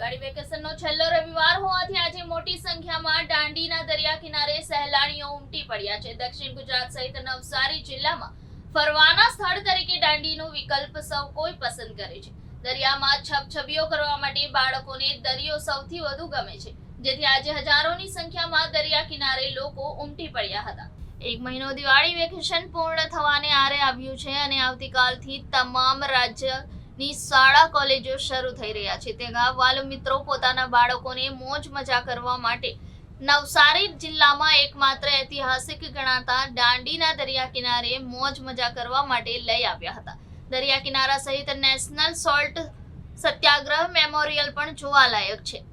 દિવાળી વેકેશનનો છેલ્લો રવિવાર હોવાથી આજે મોટી સંખ્યામાં દાંડીના દરિયા કિનારે સહેલાણીઓ ઉમટી પડ્યા છે. દક્ષિણ ગુજરાત સહિત નવસારી જિલ્લામાં ફરવાના સ્થળ તરીકે દાંડીનો વિકલ્પ સૌ કોઈ પસંદ કરે છે. દરિયામાં છબછબીઓ કરવા માટે બાળકોને દરિયો સૌથી વધુ ગમે છે. જેથી આજે હજારોની સંખ્યામાં દરિયા કિનારે લોકો ઉમટી પડ્યા હતા. એક મહિનો દિવાળી વેકેશન પૂર્ણ થવાને આરે આવ્યું છે અને આવતીકાલથી તમામ રાજ્યની શાળા કોલેજો શરૂ થઈ રહ્યા છે. તેના વાલ મિત્રો પોતાના બાળકોને મોજ મજા કરવા માટે નવસારી જિલ્લામાં એકમાત્ર ઐતિહાસિક ગણાતા દાંડીના દરિયા કિનારે મોજ મજા કરવા માટે લઈ આવ્યા હતા. દરિયા કિનારા સહિત નેશનલ સોલ્ટ સત્યાગ્રહ મેમોરિયલ પણ જોવાલાયક છે.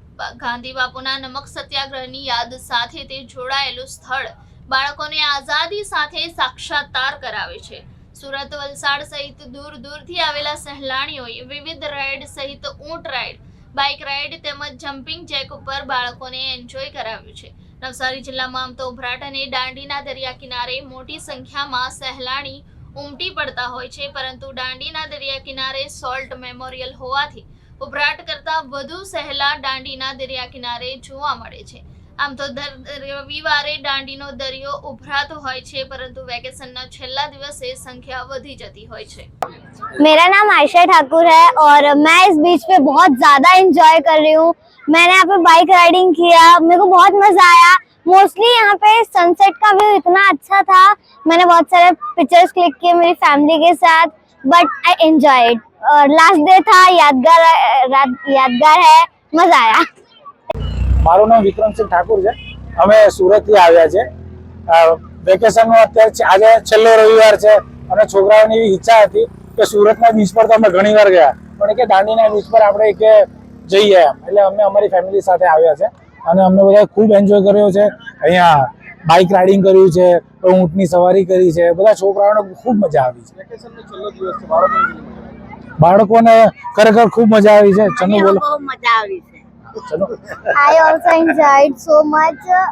ગાંધી બાપુના નમક સત્યાગ્રહની યાદ સાથે તે જોડાયેલું સ્થળ બાળકોને આઝાદી સાથે સાક્ષાત્કાર કરાવે છે. સુરત વલસાડ સહિત દૂર દૂરથી આવેલા સહેલાણીઓએ વિવિધ રાઇડ સહિત ઊંટ રાઇડ બાઇક રાઇડ તેમજ જમ્પિંગ જેક ઉપર બાળકોને એન્જોય કરાવ્યું છે. નવસારી જિલ્લામાં આમ તો ઉભરાટ અને દાંડીના દરિયા કિનારે મોટી સંખ્યામાં સહેલાણી ઉમટી પડતા હોય છે, પરંતુ દાંડીના દરિયા કિનારે સોલ્ટ મેમોરિયલ હોવાથી ઉભરાટ કરતાં વધુ સહેલા દાંડીના દરિયા કિનારે જોવા મળે છે. આમ તો દર રવિવારે દાંડીનો દરિયો ઉભરાતો હોય છે પરંતુ વેકેશનના છેલ્લા દિવસે સંખ્યા વધી જતી હોય છે मेरा नाम आयशा ठाकुर है और मैं इस बीच पे बहुत ज़्यादा इंजॉय कर रही हूँ मैंने यहाँ पे बाइक राइडिंग किया मेरे को बहुत मज़ा आया मोस्टली यहाँ पे सनसेट का व्यू इतना अच्छा था मैंने बहुत सारे पिक्चर्स क्लिक किए मेरी फैमिली के साथ बट आई एंजॉयड और लास्ट डे था यादगार रात- यादगार है मज़ा आया મારું નામ વિક્રમસિંહ ઠાકુર છે. અમે સુરતથી આવ્યા છે. વેકેશનનો અત્યારે આજે છેલ્લો રવિવાર છે અને છોકરાઓની એવી ઈચ્છા હતી કે સુરતના બીચ પર તો અમે ઘણીવાર ગયા. પણ કે દાંડીના બીચ પર આપણે કે જઈએ એમ. એટલે અમે અમારી ફેમિલી સાથે આવ્યા છે અને અમને બધાએ ખૂબ એન્જોય કર્યો છે. અહીંયા બાઇક રાઇડિંગ કર્યું છે ઊંટની સવારી કરી છે. બધા છોકરાઓને ખૂબ મજા આવી છે. બાળકોને ખરેખર ખૂબ મજા આવી છે. ચંદુ બોલો. મજા આવી છે. I also enjoyed so much. Uh,